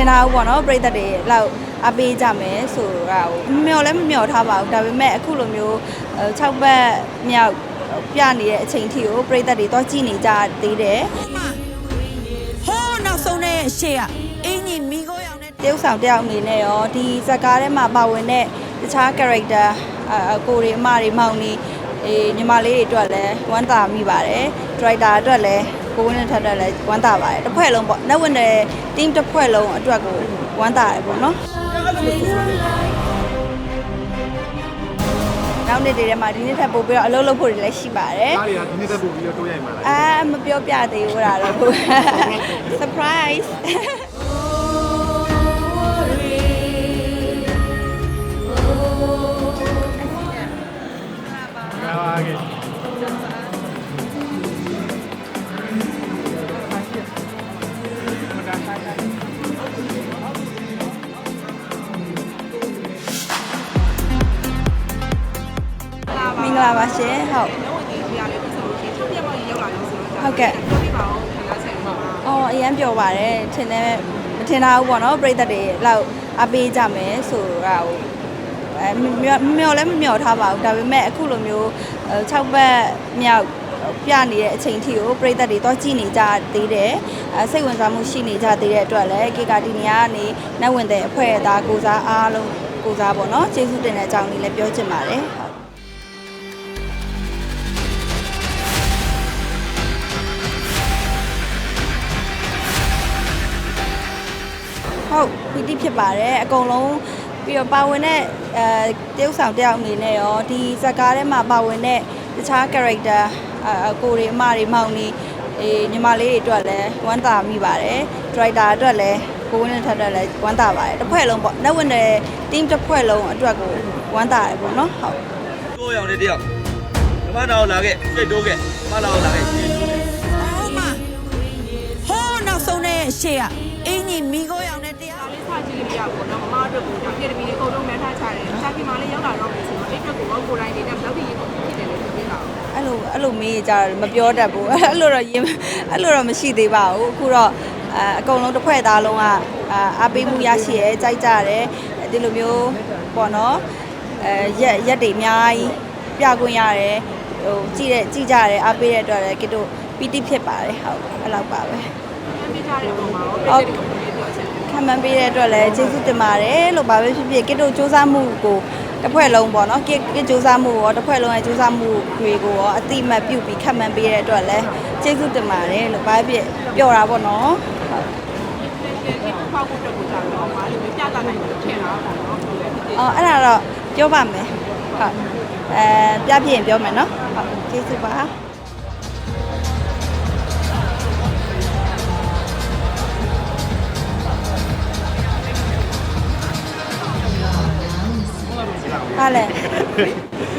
င်တာဘူးပေါ့နော်ပြိသက်တွေလောက်အပေးကြမယ်ဆိုတာကိုမမျော်လည်းမမျော်ထားပါဘူးဒါပေမဲ့အခုလိုမျိုး6ဘက်မြောက်ပြနေတဲ့အချိန်ထိကိုပြိသက်တွေတော့ကြည်နေကြသေးတယ်ဟိုးနောက်ဆုံးတဲ့အရှိကအင်းကြီးမိခိုးရောင်နဲ့တရုပ်ဆောင်တယောက်အနေနဲ့ရောဒီဇာတ်ကားထဲမှာပါဝင်တဲ့တခြား character အကိုတွေအမတွေမောင်နေအေးညီမလေးတွေအတွက်လည်းဝမ်းသာမိပါတယ် director အတွက်လည်း ကိုဝင်းနဲ့ထက်အတွက်လည်းဝမ်းသာပါတယ်တစ်ဖွဲ့လုံးပေါ့ net win တဲ့ team တစ်ဖွဲ့လုံးအတွက်ကိုဝမ်းသာတယ်ပေါ့နော်နောက်နေ့တွေထဲမှာဒီနေ့ထပ်ပို့ပြီးတော့အလုပ်လုပ်ဖို့တွေလည်းရှိပါတယ်ကားတွေကဒီနေ့သက်ပို့ပြီးတော့တိုးရိုက်မှာလားအာမပြောပြသေးဘူးလားတော့ surprise ဂလာပါရှင်ဟုတ်ဟုတ်ကဲ့အော်အရန်ပြောပါတယ်ထင်တယ်မထင်တာဘူးပေါ့နော်ပြိသက်တွေလောက်အပေးကြမယ်ဆိုတာကိုအဲမမျော်မမျော်လည်းမမျော်ထားပါဘူးဒါပေမဲ့အခုလိုမျိုး6ဘက်မြောက်ပြနေတဲ့အချိန်ထိကိုပြိသက်တွေတော့ကြည်နေကြသေးတယ်အဲစိတ်ဝင်စားမှုရှိနေကြသေးတဲ့အတွက်လည်းကေကာဒီနီယာကနေနှက်ဝင်တဲ့အဖွဲအသားကိုစားအားလုံးကိုစားပေါ့နော်ကျေးဇူးတင်တဲ့အကြောင်းလေးလည်းပြောချင်ပါတယ် ဟုတ်ဟုတ်ပီတိဖြစ်ပါတယ်အကုန်လုံးပြီးတော့ပါဝင်တဲ့အဲတရုပ်ဆောင်တယောက်အနေနဲ့ရောဒီဇာတ်ကားထဲမှာပါဝင်တဲ့တခြား character အကိုတွေအမတွေမောင်နေအေးညီမလေးတွေအတွက်လည်းဝမ်းသာမိပါတယ် director အတွက်လည်းကိုဝင်းနဲ့ထက်အတွက်လည်းဝမ်းသာပါတယ်တစ်ဖွဲ့လုံးပေါ့လက်ဝင်တဲ့ team တစ်ဖွဲ့လုံးအတွက်ကိုဝမ်းသာတယ်ပေါ့နော်ဟုတ်ကိုရောင်လေးတယောက်ဓမ္မတော်လာခဲ့စိတ်တိုးခဲ့ဓမ္မတော်လာခဲ့ရှင်းတိုးခဲ့ဟိုးမဟိုးနောက်ဆုံးတဲ့အရှိက အင်းကြီးမိခိုးရောင်နဲ့တရားလေးစကြည့်လို့ရပါတော့မမတို့ကဒါပြည်တမီလေးအကုန်လုံးမှန်းထားချတယ်။စာပြင်မှာလည်းရောက်လာတော့ပြီဆိုတော့အဲ့အတွက်ကိုကိုယ်တိုင်နေနဲ့ဘယ်လောက်ထိရေးဖို့ဖြစ်တယ်လို့ပြောပြတာ။အဲ့လိုအဲ့လိုမေးကြတယ်မပြောတတ်ဘူးအဲ့လိုတော့ရင်အဲ့လိုတော့မရှိသေးပါဘူးအခုတော့အအကုန်လုံးတစ်ဖွဲ့သားလုံးကအာအားပေးမှုရရှိရဲကြိုက်ကြတယ်ဒီလိုမျိုးပေါ့နော်အဲရက်ရက်တွေအများကြီးပြခွင့်ရတယ်ဟိုကြည့်တဲ့ကြည့်ကြတယ်အားပေးတဲ့အတွက်လည်းကစ်တို့ပီတိဖြစ်ပါတယ်ဟုတ်အဲ့လောက်ပါပဲ မှန်းပြကြတဲ့အပေါ်မှာရောပြည်တမီလေးပြောချင်တယ်ခံမှန်းပေးတဲ့အတွက်လည်းကျေးဇူးတင်ပါတယ်လို့ပါပဲဖြစ်ဖြစ်ကစ်တို့စူးစမ်းမှုကိုတစ်ဖွဲ့လုံးပေါ့နော်ကစ်ကစ်စူးစမ်းမှုကိုရောတစ်ဖွဲ့လုံးရဲ့စူးစမ်းမှုတွေကိုရောအတိအမှတ်ပြုပြီးခံမှန်းပေးတဲ့အတွက်လည်းကျေးဇူးတင်ပါတယ်လို့ပါပဲဖြစ်ပြောတာပေါ့နော်ဟုတ်။ဒီဒီဖောက်ဖို့တက်ဖို့ကြတော့မာလေးပြတာနိုင်တယ်ထင်တာပေါ့နော်။ဟုတ်တယ်အော်အဲ့ဒါတော့ပြောပါမယ်ဟုတ်အဲပြပြရင်ပြောမယ်နော်ဟုတ်ကျေးဇူးပါ လဲ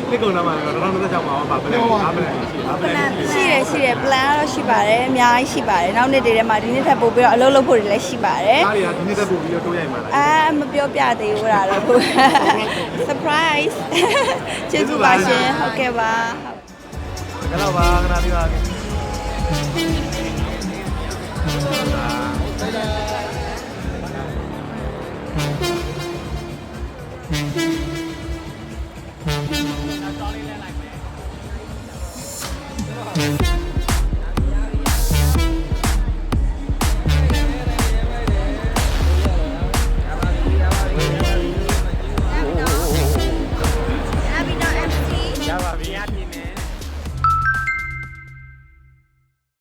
ဒီကုံလာမှာတော့2026မှာပါပဲအားမလဲအားမလဲရှိတယ်ရှိတယ် plan ကတော့ရှိပါတယ်အများကြီးရှိပါတယ်နောက်နေ့တွေထဲမှာဒီနေ့ထပ်ပို့ပြီးတော့အလုပ်လုပ်ဖို့တွေလည်းရှိပါတယ်အားတွေကဒီနေ့ထပ်ပို့ပြီးတော့တိုးရိုက်မှာလားအာမပြောပြသေးဘူးလားတော့ surprise ကျေးဇူးပါရှင်ဟုတ်ကဲ့ပါကတော့ပါခဏလေးပါဘိုင်ဘိုင်